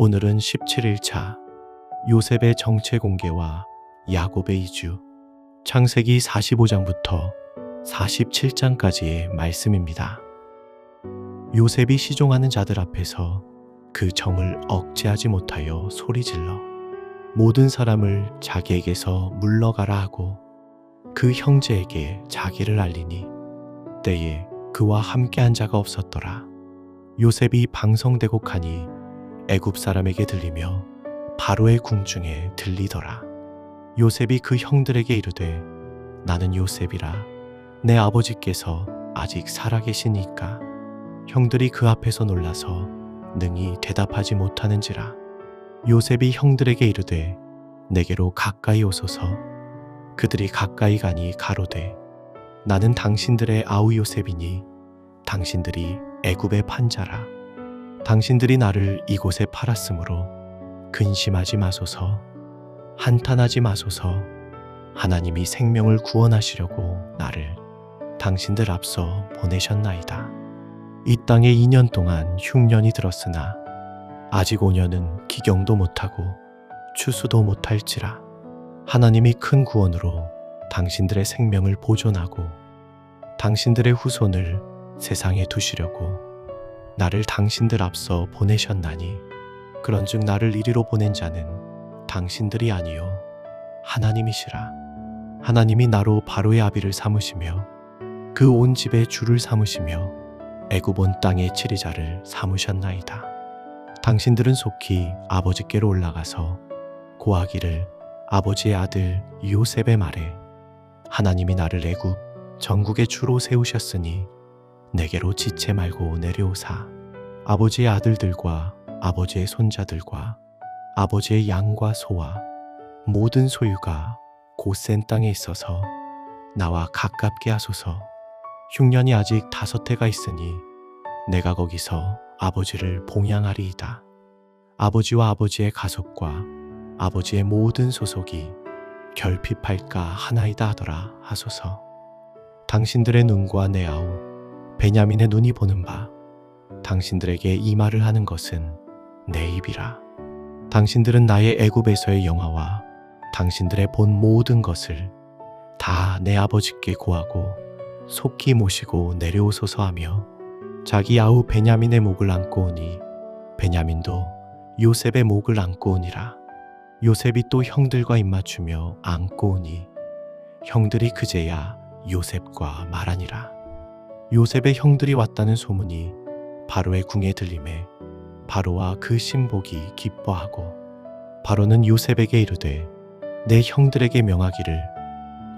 오늘은 17일 차 요셉의 정체 공개와 야곱의 이주 창세기 45장부터 47장까지의 말씀입니다. 요셉이 시종하는 자들 앞에서 그 정을 억제하지 못하여 소리질러 모든 사람을 자기에게서 물러가라 하고 그 형제에게 자기를 알리니 때에 그와 함께한 자가 없었더라. 요셉이 방성되고 가니 애굽 사람에게 들리며 바로의 궁중에 들리더라. 요셉이 그 형들에게 이르되 나는 요셉이라. 내 아버지께서 아직 살아계시니까. 형들이 그 앞에서 놀라서 능히 대답하지 못하는지라. 요셉이 형들에게 이르되 내게로 가까이 오소서. 그들이 가까이 가니 가로되 나는 당신들의 아우 요셉이니 당신들이 애굽의 판자라 당신들이 나를 이곳에 팔았으므로 근심하지 마소서 한탄하지 마소서 하나님이 생명을 구원하시려고 나를 당신들 앞서 보내셨나이다. 이 땅에 2년 동안 흉년이 들었으나 아직 5년은 기경도 못하고 추수도 못할지라 하나님이 큰 구원으로 당신들의 생명을 보존하고 당신들의 후손을 세상에 두시려고 나를 당신들 앞서 보내셨나니. 그런즉 나를 이리로 보낸 자는 당신들이 아니요 하나님이시라. 하나님이 나로 바로의 아비를 삼으시며 그 온 집의 주를 삼으시며 애굽 온 땅의 치리자를 삼으셨나이다. 당신들은 속히 아버지께로 올라가서 고하기를 아버지의 아들 요셉의 말에 하나님이 나를 애굽 전국의 주로 세우셨으니 내게로 지체 말고 내려오사. 아버지의 아들들과 아버지의 손자들과 아버지의 양과 소와 모든 소유가 곧센 땅에 있어서 나와 가깝게 하소서. 흉년이 아직 다섯 해가 있으니 내가 거기서 아버지를 봉양하리이다. 아버지와 아버지의 가속과 아버지의 모든 소속이 결핍할까 하나이다 하더라 하소서. 당신들의 눈과 내 아우 베냐민의 눈이 보는 바 당신들에게 이 말을 하는 것은 내 입이라. 당신들은 나의 애굽에서의 영화와 당신들의 본 모든 것을 다 내 아버지께 고하고 속히 모시고 내려오소서 하며 자기 아우 베냐민의 목을 안고 오니 베냐민도 요셉의 목을 안고 오니라. 요셉이 또 형들과 입맞추며 안고 오니 형들이 그제야 요셉과 말하니라 요셉의 형들이 왔다는 소문이 바로의 궁에 들림에 바로와 그 신복이 기뻐하고 바로는 요셉에게 이르되 내 형들에게 명하기를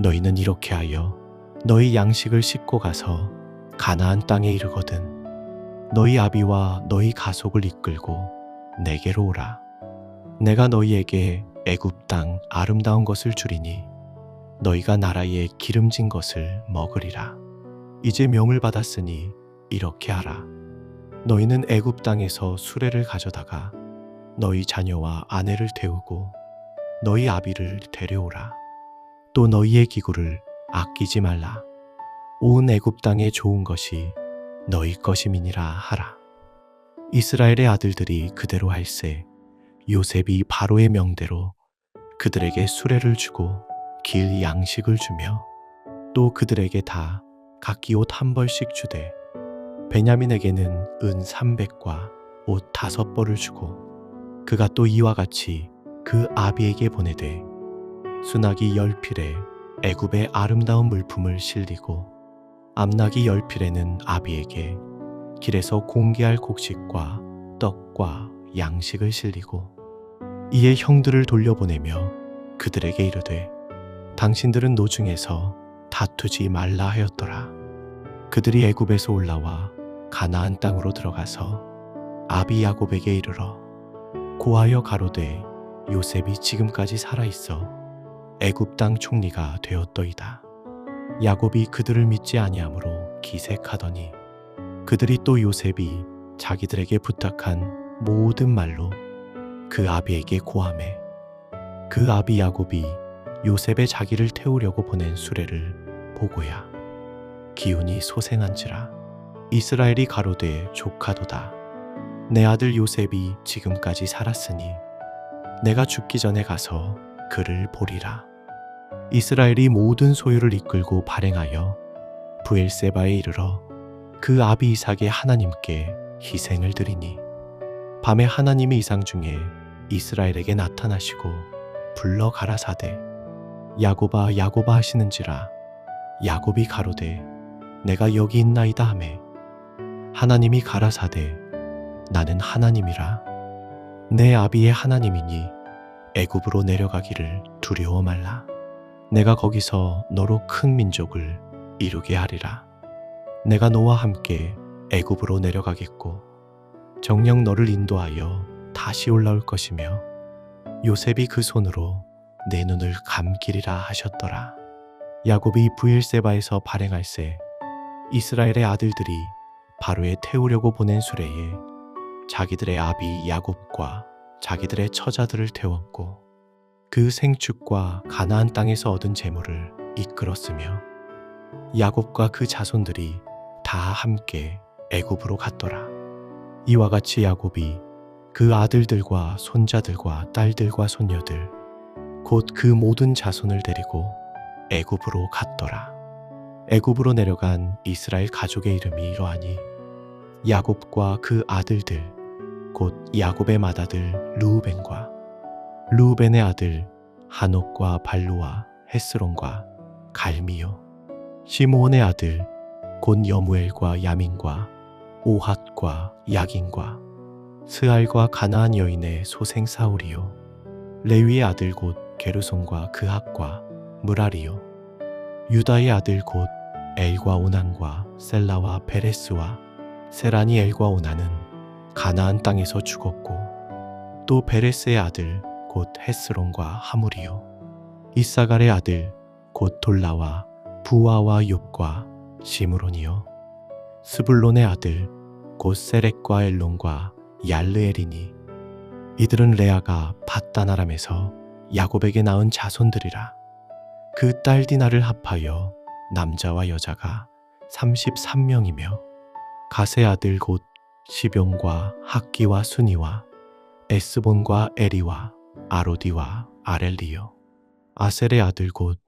너희는 이렇게 하여 너희 양식을 싣고 가서 가나안 땅에 이르거든. 너희 아비와 너희 가속을 이끌고 내게로 오라. 내가 너희에게 애굽 땅 아름다운 것을 주리니 너희가 나라의 기름진 것을 먹으리라 이제 명을 받았으니 이렇게 하라. 너희는 애굽 땅에서 수레를 가져다가 너희 자녀와 아내를 태우고 너희 아비를 데려오라. 또 너희의 기구를 아끼지 말라. 온 애굽 땅에 좋은 것이 너희 것임이니라 하라. 이스라엘의 아들들이 그대로 할세 요셉이 바로의 명대로 그들에게 수레를 주고 길 양식을 주며 또 그들에게 다 각기 옷 한 벌씩 주되 베냐민에게는 은 300과 옷 다섯 벌을 주고 그가 또 이와 같이 그 아비에게 보내되 수나기 열 필에 애굽의 아름다운 물품을 실리고 암나기 열 필에는 아비에게 길에서 공개할 곡식과 떡과 양식을 실리고 이에 형들을 돌려보내며 그들에게 이르되 당신들은 노중에서 다투지 말라 하였더라. 그들이 애굽에서 올라와 가나안 땅으로 들어가서 아비 야곱에게 이르러 고하여 가로되 요셉이 지금까지 살아 있어 애굽 땅 총리가 되었더이다. 야곱이 그들을 믿지 아니하므로 기색하더니 그들이 또 요셉이 자기들에게 부탁한 모든 말로 그 아비에게 고함해 그 아비 야곱이 요셉의 자기를 태우려고 보낸 수레를 보고야 기운이 소생한지라 이스라엘이 가로되 조카도다 내 아들 요셉이 지금까지 살았으니 내가 죽기 전에 가서 그를 보리라. 이스라엘이 모든 소유를 이끌고 발행하여 부엘세바에 이르러 그 아비 이삭의 하나님께 희생을 드리니 밤에 하나님의 이상 중에 이스라엘에게 나타나시고 불러 가라사대 야고바 야고바 하시는지라 야곱이 가로되 내가 여기 있나이다 하매 하나님이 가라사대 나는 하나님이라. 내 아비의 하나님이니 애굽으로 내려가기를 두려워 말라. 내가 거기서 너로 큰 민족을 이루게 하리라. 내가 너와 함께 애굽으로 내려가겠고 정녕 너를 인도하여 다시 올라올 것이며 요셉이 그 손으로 내 눈을 감기리라 하셨더라. 야곱이 부엘세바에서 발행할세 이스라엘의 아들들이 바로에 태우려고 보낸 수레에 자기들의 아비 야곱과 자기들의 처자들을 태웠고 그 생축과 가나안 땅에서 얻은 재물을 이끌었으며 야곱과 그 자손들이 다 함께 애굽으로 갔더라. 이와 같이 야곱이 그 아들들과 손자들과 딸들과 손녀들 곧 그 모든 자손을 데리고 애굽으로 갔더라. 애굽으로 내려간 이스라엘 가족의 이름이 이러하니 야곱과 그 아들들 곧 야곱의 맏아들 루우벤과 루우벤의 아들 한옥과 발루와 헤스론과 갈미요 시므온의 아들 곧 여무엘과 야민과 오핫과 야긴과 스알과 가나안 여인의 소생 사울이요 레위의 아들 곧 게르손과 그학과 무라리요. 유다의 아들 곧 엘과 오난과 셀라와 베레스와 세란이 엘과 오난은 가나안 땅에서 죽었고 또 베레스의 아들 곧 헤스론과 하물이요. 이사갈의 아들 곧 돌라와 부와와 욥과 시므론이요. 스불론의 아들 곧 세렉과 엘론과 얄르엘이니 이들은 레아가 밧다나람에서 야곱에게 낳은 자손들이라 그 딸 디나를 합하여 남자와 여자가 33명이며 가세 아들 곧 시병과 학기와 순이와 에스본과 에리와 아로디와 아렐리요. 아셀의 아들 곧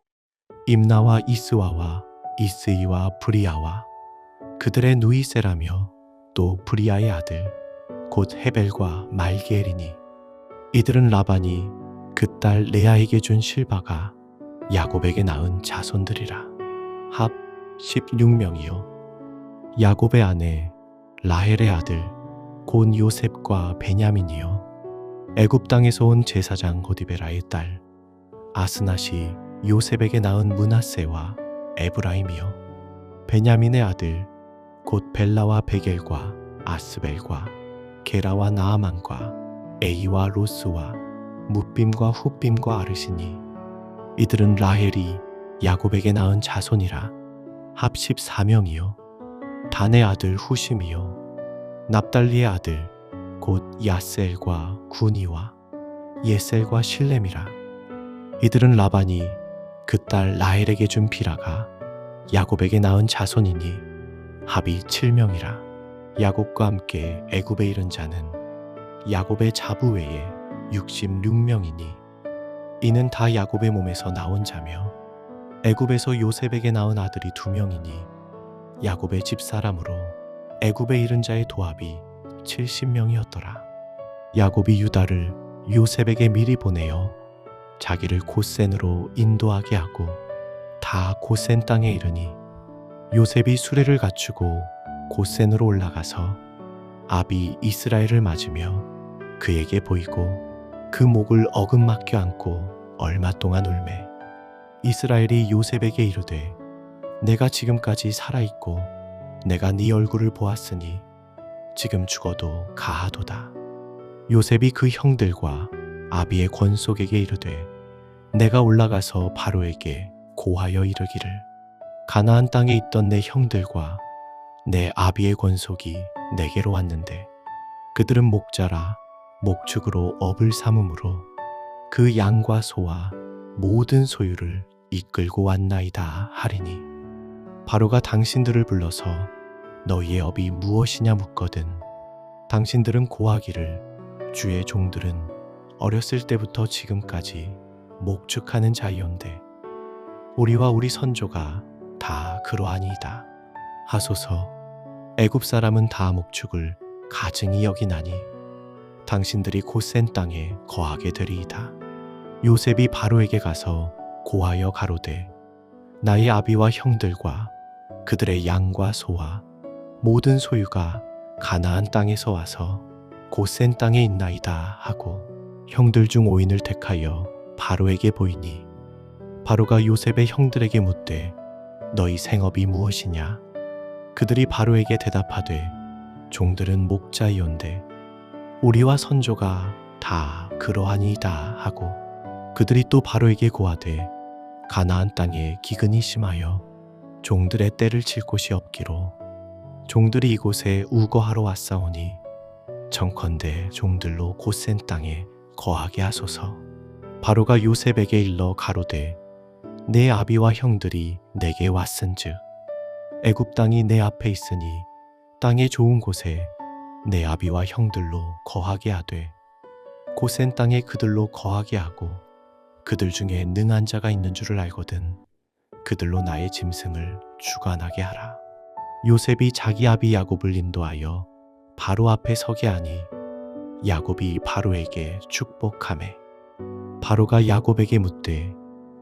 임나와 이스와와 이스이와 브리아와 그들의 누이세라며 또 브리아의 아들 곧 헤벨과 말게엘이니 이들은 라반이 그 딸 레아에게 준 실바가 야곱에게 낳은 자손들이라. 합 16명이요. 야곱의 아내 라헬의 아들 곧 요셉과 베냐민이요. 애굽 땅에서 온 제사장 고디베라의 딸 아스낫이 요셉에게 낳은 문하세와 에브라임이요. 베냐민의 아들 곧 벨라와 베겔과 아스벨과 게라와 나아만과 에이와 로스와 무빔과 후빔과 아르시니 이들은 라헬이 야곱에게 낳은 자손이라 합 14명이요 단의 아들 후심이요 납달리의 아들 곧 야셀과 구니와 예셀과 실렘이라. 이들은 라반이 그 딸 라헬에게 준 비라가 야곱에게 낳은 자손이니 합이 7명이라. 야곱과 함께 애굽에 이른 자는 야곱의 자부 외에 66명이니 이는 다 야곱의 몸에서 나온 자며 애굽에서 요셉에게 낳은 아들이 두 명이니 야곱의 집사람으로 애굽에 이른 자의 도합이 70명이었더라. 야곱이 유다를 요셉에게 미리 보내어 자기를 고센으로 인도하게 하고 다 고센 땅에 이르니 요셉이 수레를 갖추고 고센으로 올라가서 아비 이스라엘을 맞으며 그에게 보이고 그 목을 어긋맞게 안고 얼마 동안 울매. 이스라엘이 요셉에게 이르되 내가 지금까지 살아있고 내가 네 얼굴을 보았으니 지금 죽어도 가하도다. 요셉이 그 형들과 아비의 권속에게 이르되 내가 올라가서 바로에게 고하여 이르기를. 가나안 땅에 있던 내 형들과 내 아비의 권속이 내게로 왔는데 그들은 목자라 목축으로 업을 삼음으로 그 양과 소와 모든 소유를 이끌고 왔나이다 하리니 바로가 당신들을 불러서 너희의 업이 무엇이냐 묻거든 당신들은 고하기를 주의 종들은 어렸을 때부터 지금까지 목축하는 자이온데 우리와 우리 선조가 다 그러하니이다. 하소서 애굽 사람은 다 목축을 가증히 여기나니 당신들이 곧센 땅에 거하게 되리이다. 요셉이 바로에게 가서 고하여 가로되 나의 아비와 형들과 그들의 양과 소와 모든 소유가 가나안 땅에서 와서 곧센 땅에 있나이다 하고 형들 중 오인을 택하여 바로에게 보이니 바로가 요셉의 형들에게 묻되 너희 생업이 무엇이냐 그들이 바로에게 대답하되 종들은 목자이온데 우리와 선조가 다 그러하니이다 하고 그들이 또 바로에게 고하되 가나안 땅에 기근이 심하여 종들의 때를 칠 곳이 없기로 종들이 이곳에 우거하러 왔사오니 청컨대 종들로 곧센 땅에 거하게 하소서. 바로가 요셉에게 일러 가로되 내 아비와 형들이 내게 왔은즉 애굽 땅이 내 앞에 있으니 땅의 좋은 곳에 내 아비와 형들로 거하게 하되 고센 땅에 그들로 거하게 하고 그들 중에 능한 자가 있는 줄을 알거든 그들로 나의 짐승을 주관하게 하라. 요셉이 자기 아비 야곱을 인도하여 바로 앞에 서게 하니 야곱이 바로에게 축복하매 바로가 야곱에게 묻되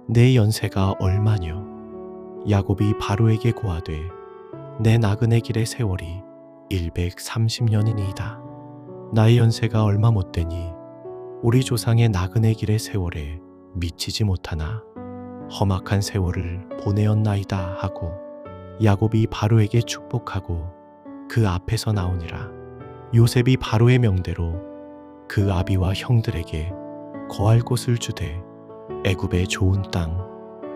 내 연세가 얼마뇨? 야곱이 바로에게 고하되 내 나그네 길의 세월이 130년이니이다. 나의 연세가 얼마 못 되니 우리 조상의 나그네 길의 세월에 미치지 못하나 험악한 세월을 보내었나이다 하고 야곱이 바로에게 축복하고 그 앞에서 나오니라. 요셉이 바로의 명대로 그 아비와 형들에게 거할 곳을 주되 애굽의 좋은 땅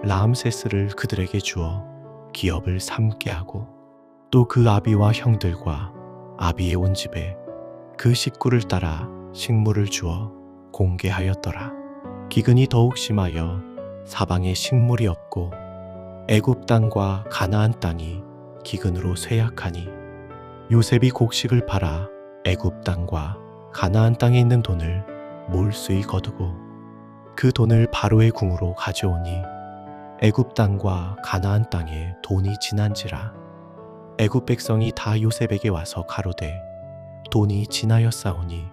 라암세스를 그들에게 주어 기업을 삼게 하고 또 그 아비와 형들과 아비의 온 집에 그 식구를 따라 식물을 주어 공개하였더라. 기근이 더욱 심하여 사방에 식물이 없고 애굽 땅과 가나안 땅이 기근으로 쇠약하니 요셉이 곡식을 팔아 애굽 땅과 가나안 땅에 있는 돈을 몰수히 거두고 그 돈을 바로의 궁으로 가져오니 애굽 땅과 가나안 땅에 돈이 지난지라 애굽 백성이 다 요셉에게 와서 가로되 돈이 지나였사오니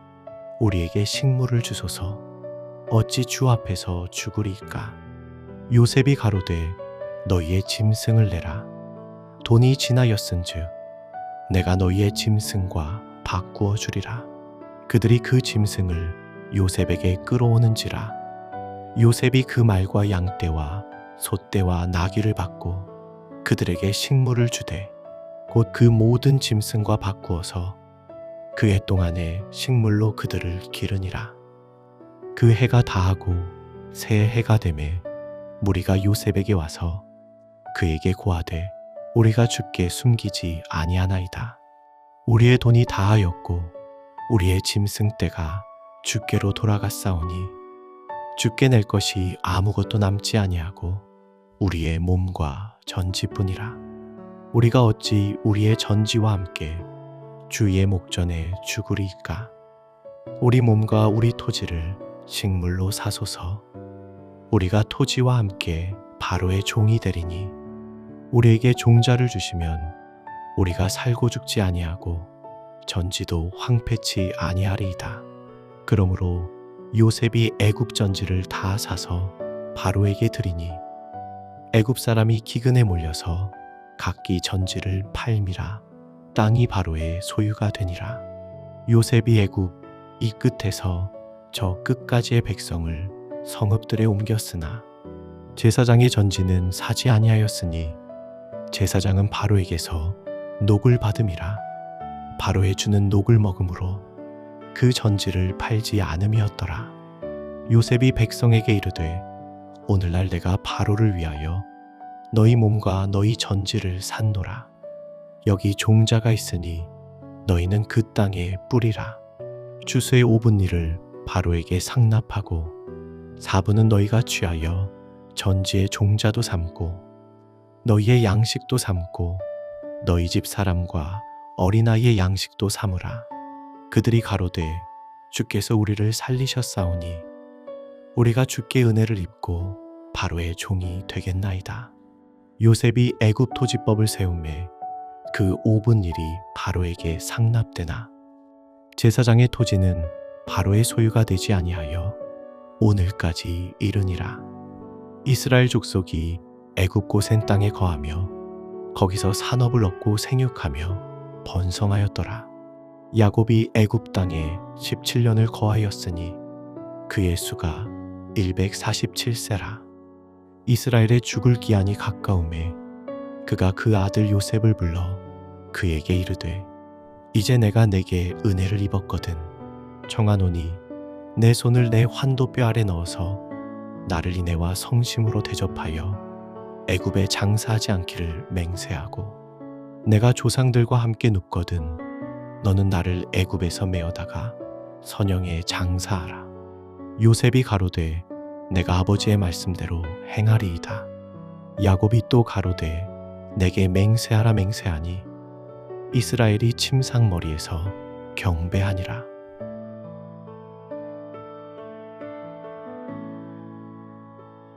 우리에게 식물을 주소서. 어찌 주 앞에서 죽으리까? 요셉이 가로되 너희의 짐승을 내라. 돈이 지나였은즉 내가 너희의 짐승과 바꾸어 주리라. 그들이 그 짐승을 요셉에게 끌어오는지라. 요셉이 그 말과 양떼와 소떼와 나귀를 받고 그들에게 식물을 주되 곧 그 모든 짐승과 바꾸어서 그 해 동안에 식물로 그들을 기르니라. 그 해가 다하고 새 해가 되매 무리가 요셉에게 와서 그에게 고하되 우리가 주께 숨기지 아니하나이다. 우리의 돈이 다하였고 우리의 짐승 떼가 주께로 돌아갔사오니 주께 낼 것이 아무것도 남지 아니하고 우리의 몸과 전지뿐이라. 우리가 어찌 우리의 전지와 함께 주의 목전에 죽으리까? 우리 몸과 우리 토지를 식물로 사소서. 우리가 토지와 함께 바로의 종이 되리니 우리에게 종자를 주시면 우리가 살고 죽지 아니하고 전지도 황폐치 아니하리이다. 그러므로 요셉이 애굽 전지를 다 사서 바로에게 드리니 애굽 사람이 기근에 몰려서 각기 전지를 팔미라. 땅이 바로의 소유가 되니라. 요셉이 애굽 이 끝에서 저 끝까지의 백성을 성읍들에 옮겼으나 제사장의 전지는 사지 아니하였으니 제사장은 바로에게서 녹을 받음이라. 바로에 주는 녹을 먹음으로 그 전지를 팔지 않음이었더라. 요셉이 백성에게 이르되 오늘날 내가 바로를 위하여 너희 몸과 너희 전지를 산노라. 여기 종자가 있으니 너희는 그 땅에 뿌리라. 주수의 5분 일을 바로에게 상납하고 4분은 너희가 취하여 전지의 종자도 삼고 너희의 양식도 삼고 너희 집 사람과 어린아이의 양식도 삼으라. 그들이 가로되 주께서 우리를 살리셨사오니 우리가 주께 은혜를 입고 바로의 종이 되겠나이다. 요셉이 애굽 토지법을 세우매 그 5분 일이 바로에게 상납되나 제사장의 토지는 바로의 소유가 되지 아니하여 오늘까지 이르니라. 이스라엘 족속이 애굽 고센 땅에 거하며 거기서 산업을 얻고 생육하며 번성하였더라. 야곱이 애굽 땅에 17년을 거하였으니 그의 수가 147세라. 이스라엘의 죽을 기한이 가까움에 그가 그 아들 요셉을 불러 그에게 이르되 이제 내가 내게 은혜를 입었거든. 청하노니 내 손을 내 환도뼈 아래 넣어서 나를 이내와 성심으로 대접하여 애굽에 장사하지 않기를 맹세하고 내가 조상들과 함께 눕거든 너는 나를 애굽에서 메어다가 선영에 장사하라. 요셉이 가로되 내가 아버지의 말씀대로 행하리이다. 야곱이 또 가로되 내게 맹세하라 맹세하니 이스라엘이 침상머리에서 경배하니라